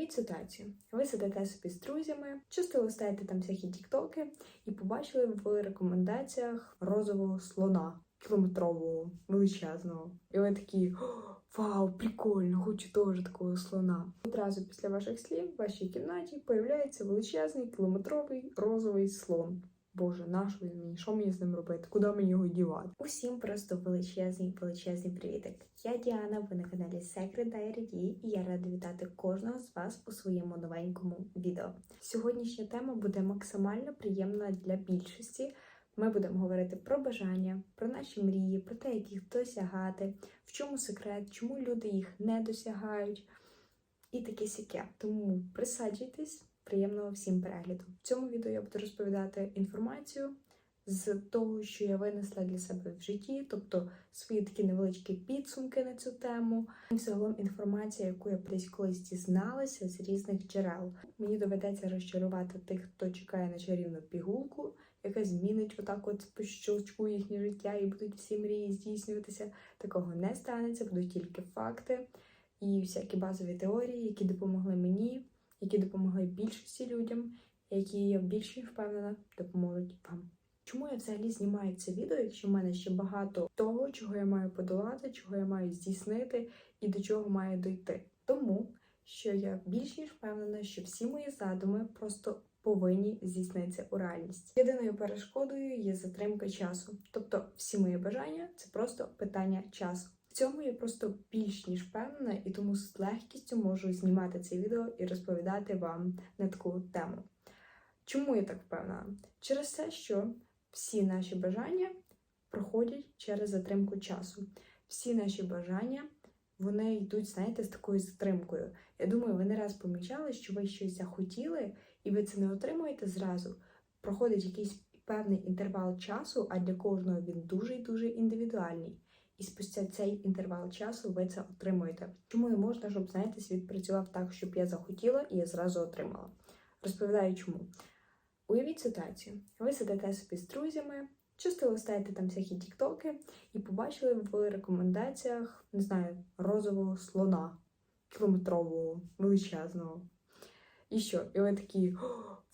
Уявіть ситуацію. Ви сидите собі з друзями, часто листаєте там всякі тіктоки і побачили в рекомендаціях розового слона кілометрового, величезного. І ви такі вау, прикольно, хочу теж такого слона. Одразу після ваших слів в вашій кімнаті появляється величезний кілометровий розовий слон. Боже, наш він мені? Що мені з ним робити? Куди мені його дівати? Усім просто величезний, величезний привітик. Я Діана, ви на каналі Secret Diary і я рада вітати кожного з вас у своєму новенькому відео. Сьогоднішня тема буде максимально приємна для більшості. Ми будемо говорити про бажання, про наші мрії, про те, як їх досягати, в чому секрет, чому люди їх не досягають, і таке сяке. Тому присаджуйтесь, приємного всім перегляду. В цьому відео я буду розповідати інформацію з того, що я винесла для себе в житті, тобто свої такі невеличкі підсумки на цю тему, і загалом інформація, яку я десь колись дізналася з різних джерел. Мені доведеться розчарувати тих, хто чекає на чарівну пігулку, яка змінить отак, от по щелчку їхнє життя, і будуть всі мрії здійснюватися. Такого не станеться, будуть тільки факти і всякі базові теорії, які допомогли мені, які допомогли більшості людям, які я більш ніж впевнена допоможуть вам. Чому я взагалі знімаю це відео, якщо в мене ще багато того, чого я маю подолати, чого я маю здійснити і до чого маю дойти? Тому що я більш ніж впевнена, що всі мої задуми просто повинні здійснитися у реальність. Єдиною перешкодою є затримка часу, тобто всі мої бажання це просто питання часу. В цьому я просто більш ніж впевнена, і тому з легкістю можу знімати це відео і розповідати вам на таку тему. Чому я так впевнена? Через те, що всі наші бажання проходять через затримку часу. Всі наші бажання вони йдуть, знаєте, з такою затримкою. Я думаю, ви не раз помічали, що ви щось захотіли, і ви це не отримуєте зразу. Проходить якийсь певний інтервал часу, а для кожного він дуже і дуже індивідуальний. І спустя цей інтервал часу ви це отримуєте. Чому не можна, щоб знаєте, світ працював так, щоб я захотіла і я зразу отримала? Розповідаю, чому. Уявіть ситуацію: ви сидите собі з друзями, часто листаєте там всякі тіктоки і побачили в рекомендаціях, не знаю, розового слона кілометрового, величезного. І що? І ви такі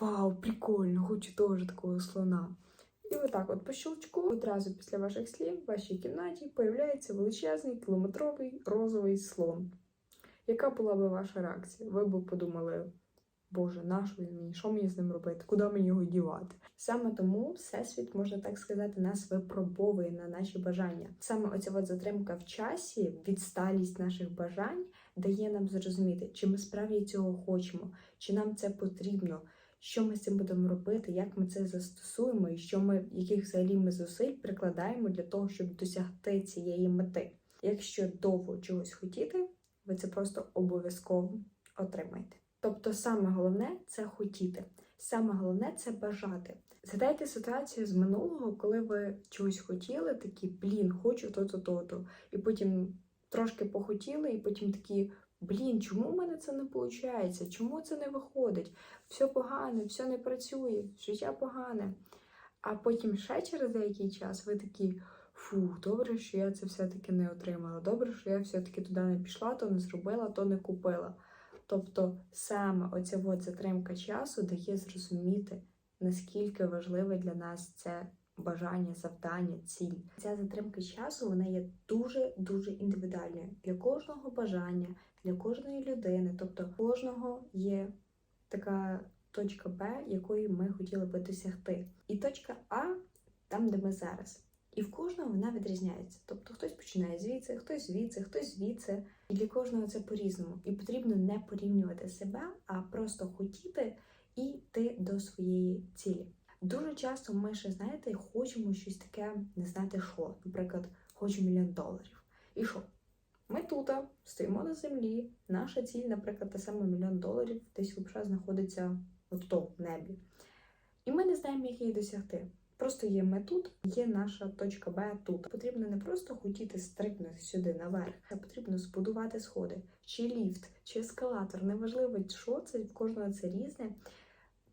вау, прикольно, хочу теж такого слона. І отак, от по щелчку, одразу після ваших слів, в вашій кімнаті появляється величезний кілометровий розовий слон. Яка була би ваша реакція? Ви б подумали, Боже, наш він мені, що мені з ним робити? Куди мені його дівати? Саме тому всесвіт, можна так сказати, нас випробовує на наші бажання. Саме оця от затримка в часі, відсталість наших бажань дає нам зрозуміти, чи ми справді цього хочемо, чи нам це потрібно, що ми з цим будемо робити, як ми це застосуємо, і що ми, яких взагалі ми зусиль прикладаємо для того, щоб досягти цієї мети. Якщо довго чогось хотіти, ви це просто обов'язково отримаєте. Тобто, саме головне це хотіти, саме головне це бажати. Згадайте ситуацію з минулого, коли ви чогось хотіли, такі блін, хочу то-то, то-то, і потім трошки похотіли, і потім такі. Блін, чому в мене це не виходить? Чому це не виходить? Все погано, все не працює, життя погане. А потім ще через деякий час ви такі фу, добре, що я це все-таки не отримала. Добре, що я все-таки туди не пішла, то не зробила, то не купила. Тобто саме оця затримка часу дає зрозуміти, наскільки важливе для нас це бажання, завдання, ціль. Ця затримка часу вона є дуже-дуже індивідуальною для кожного бажання, для кожної людини. Тобто, кожного є така точка Б, якої ми хотіли би досягти. І точка А там, де ми зараз. І в кожного вона відрізняється. Тобто хтось починає звідси, хтось звідси, хтось звідси. І для кожного це по-різному. І потрібно не порівнювати себе, а просто хотіти і йти до своєї цілі. Дуже часто ми ще, знаєте, хочемо щось таке, не знати що. Наприклад, хочу мільйон доларів. І що? Ми тут стоїмо на землі. Наша ціль, наприклад, та саме мільйон доларів, десь взагалі знаходиться от то в небі. І ми не знаємо, як її досягти. Просто є ми тут, є наша точка Б тут. Потрібно не просто хотіти стрибнути сюди наверх, а потрібно збудувати сходи, чи ліфт, чи ескалатор. Неважливо, що це в кожного це різне.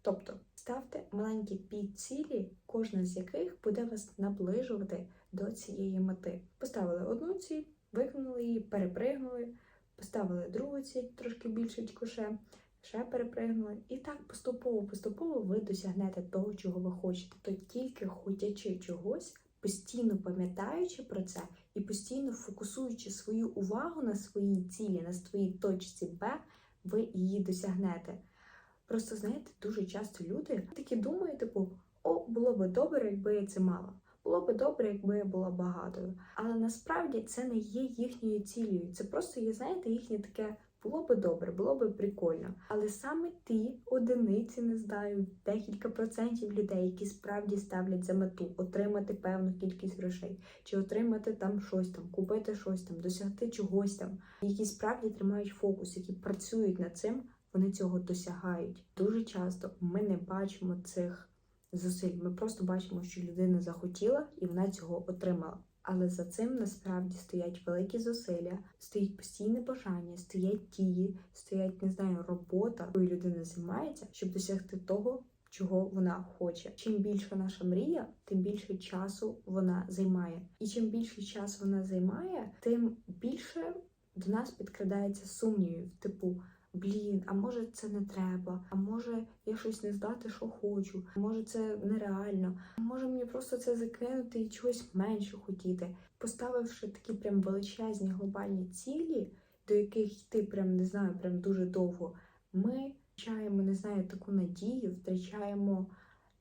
Тобто ставте маленькі підцілі, кожна з яких буде вас наближувати до цієї мети. Поставили одну ціль, виконали її, перепригнули, поставили другу ціль, трошки більше ще, ще перепригнули. І так поступово, поступово ви досягнете того, чого ви хочете. То тільки хотячи чогось, постійно пам'ятаючи про це і постійно фокусуючи свою увагу на своїй цілі, на своїй точці Б, ви її досягнете. Просто знаєте, дуже часто люди такі думають, типу, о, було би добре, якби я це мала. Було би добре, якби я була багатою. Але насправді це не є їхньою цілею. Це просто є, знаєте, їхнє таке було би добре, було би прикольно. Але саме ті одиниці, не знаю, декілька процентів людей, які справді ставлять за мету отримати певну кількість грошей, чи отримати там щось там, купити щось там, досягти чогось там, які справді тримають фокус, які працюють над цим, вони цього досягають. Дуже часто ми не бачимо цих зусиль. Ми просто бачимо, що людина захотіла і вона цього отримала. Але за цим насправді стоять великі зусилля, стоїть постійне бажання, стоять дії, стоять, не знаю, робота, якою людина займається, щоб досягти того, чого вона хоче. Чим більше наша мрія, тим більше часу вона займає. І чим більше часу вона займає, тим більше до нас підкрадається сумнівів, типу. Блін, а може це не треба? А може я щось не здати, що хочу? А може це нереально? А може мені просто це закинути і чогось менше хотіти? Поставивши такі прям величезні глобальні цілі, до яких йти прям не знаю, прям дуже довго, ми втрачаємо, не знаю, таку надію, втрачаємо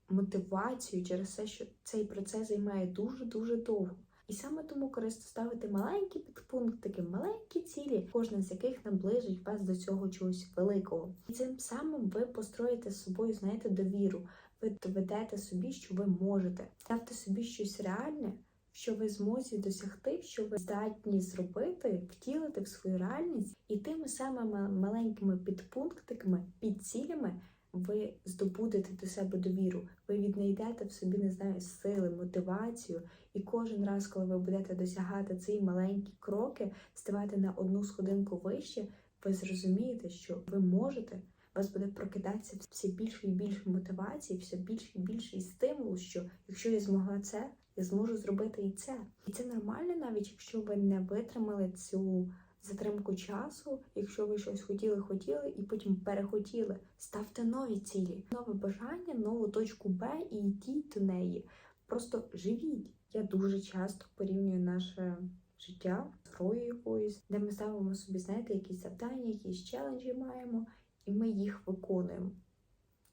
мотивацію через те, що цей процес займає дуже дуже довго. І саме тому корисно ставити маленькі підпунктики, маленькі цілі, кожна з яких наближить вас до цього чогось великого. І цим самим ви построїте з собою, знаєте, довіру. Ви доведете собі, що ви можете. Ставте собі щось реальне, що ви зможете досягти, що ви здатні зробити, втілити в свою реальність, і тими самими маленькими підпунктиками, підцілями ви здобудете до себе довіру. Ви віднайдете в собі, не знаю, сили, мотивацію. І кожен раз, коли ви будете досягати ці маленькі кроки, ставати на одну сходинку вище, ви зрозумієте, що ви можете. У вас буде прокидатися все більше і більше мотивації, все більше і більший стимул, що якщо я змогла це, я зможу зробити і це. І це нормально, навіть якщо ви не витримали цю затримку часу, якщо ви щось хотіли, хотіли і потім перехотіли. Ставте нові цілі, нове бажання, нову точку Б і йдіть до неї. Просто живіть. Я дуже часто порівнюю наше життя з грою якоюсь, де ми ставимо собі, знаєте, якісь завдання, якісь челенджі маємо, і ми їх виконуємо.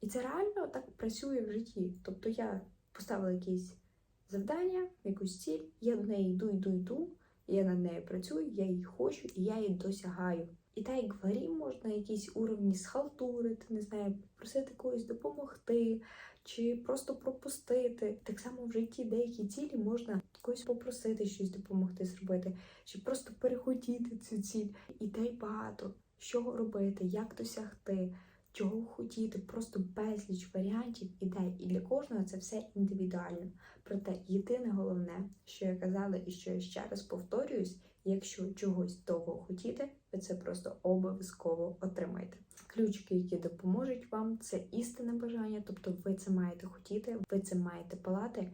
І це реально так працює в житті. Тобто я поставила якісь завдання, якусь ціль, я до неї йду, йду, йду, я над нею працюю, я її хочу і я її досягаю. І так як в грі можна якісь уровні схалтурити, не знаю, попросити когось допомогти, чи просто пропустити. Так само в житті деякі цілі можна когось попросити щось допомогти зробити, чи просто перехотіти цю ціль. Ідей багато, що робити, як досягти, чого хотіти, просто безліч варіантів ідей. І для кожного це все індивідуально. Проте єдине головне, що я казала, і що я ще раз повторююсь, якщо чогось того хотіти, ви це просто обов'язково отримаєте. Ключики, які допоможуть вам, це істинне бажання, тобто ви це маєте хотіти, ви це маєте палати.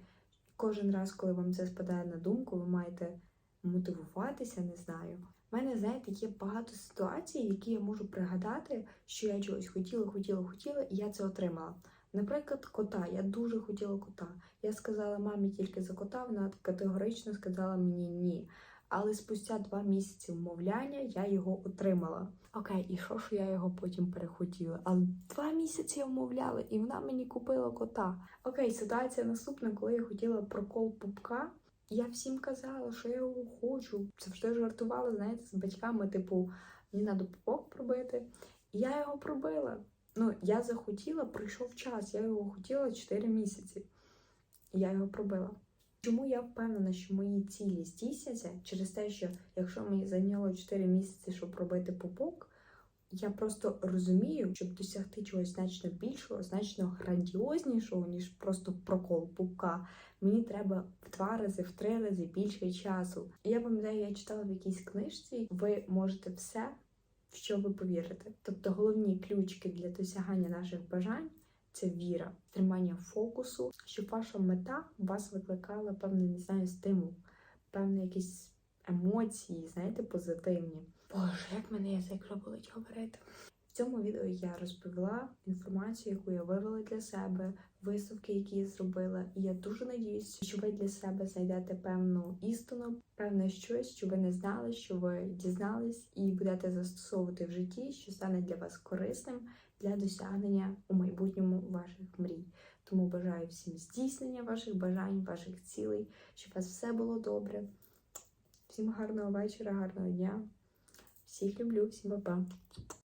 Кожен раз, коли вам це спадає на думку, ви маєте мотивуватися, не знаю. У мене, знаєте, є багато ситуацій, які я можу пригадати, що я чогось хотіла, хотіла, хотіла, і я це отримала. Наприклад, кота. Я дуже хотіла кота. Я сказала мамі тільки за кота, вона категорично сказала мені ні. Але спустя два місяці вмовляння я його отримала. Окей, і що ж я його потім перехотіла? Але два місяці я вмовляла, і вона мені купила кота. Окей, ситуація наступна, коли я хотіла прокол пупка. Я всім казала, що я його хочу. Завжди жартувала, знаєте, з батьками, типу, мені треба пупок пробити. І я його пробила. Ну, я захотіла, пройшов час. Я його хотіла 4 місяці. І я його пробила. Чому я впевнена, що мої цілі здійсняться через те, що якщо мені зайняло 4 місяці, щоб робити пупок, я просто розумію, щоб досягти чогось значно більшого, значно грандіознішого, ніж просто прокол пупка, мені треба в два рази, в три рази більше часу. Я пам'ятаю, я читала в якійсь книжці, ви можете все, в що ви повірите. Тобто головні ключики для досягання наших бажань. Це віра, тримання фокусу, щоб ваша мета вас викликала певний, не знаю, стимул, певні якісь емоції, знаєте, позитивні. Боже, як мене язик вже говорити. В цьому відео я розповіла інформацію, яку я вивела для себе, висновки, які я зробила. І я дуже надіюсь, що ви для себе знайдете певну істину, певне щось, що ви не знали, що ви дізнались, і будете застосовувати в житті, що стане для вас корисним для досягнення у майбутньому ваших мрій. Тому бажаю всім здійснення ваших бажань, ваших цілей, щоб у вас все було добре. Всім гарного вечора, гарного дня. Всіх люблю, всім па-па.